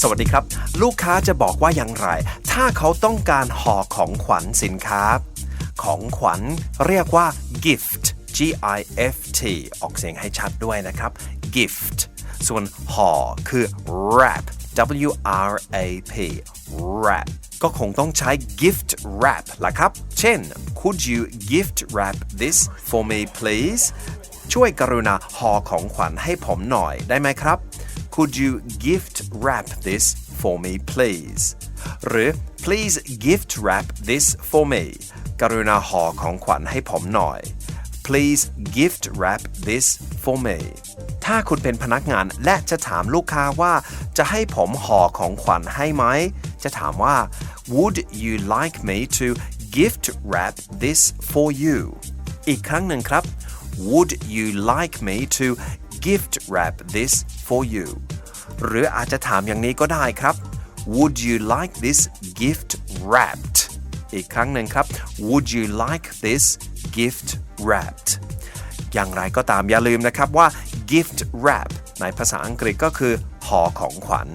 สวัสดีครับ ลูกค้าจะบอกว่าอย่างไร ถ้าเขาต้องการห่อของขวัญสินค้า ของขวัญเรียกว่า gift G I F T ออกเสียงให้ชัดด้วยนะครับ gift ส่วนห่อคือ wrap W R A P wrap ก็คงต้องใช้ gift wrap ล่ะครับ เช่น could you gift wrap this for me please ช่วยกรุณาห่อของขวัญให้ผมหน่อยได้ไหมครับ Could you gift wrap this for me please หรือ please gift wrap this for me กรุณาห่อของขวัญให้ผมหน่อย Please gift wrap this for me ถ้าคุณเป็นพนักงานและจะถามลูกค้าว่า จะให้ผมห่อของขวัญให้ไหม จะถามว่า Would you like me to gift wrap this for you อีกครั้งหนึ่งครับ Would you like me to gift wrap this for you หรืออาจจะถามอย่างนี้ก็ได้ครับ Would you like this gift wrapped อีกครั้งหนึ่งครับ Would you like this gift wrapped อย่างไรก็ตามอย่าลืมนะครับว่า gift wrap ในภาษาอังกฤษก็คือห่อของขวัญ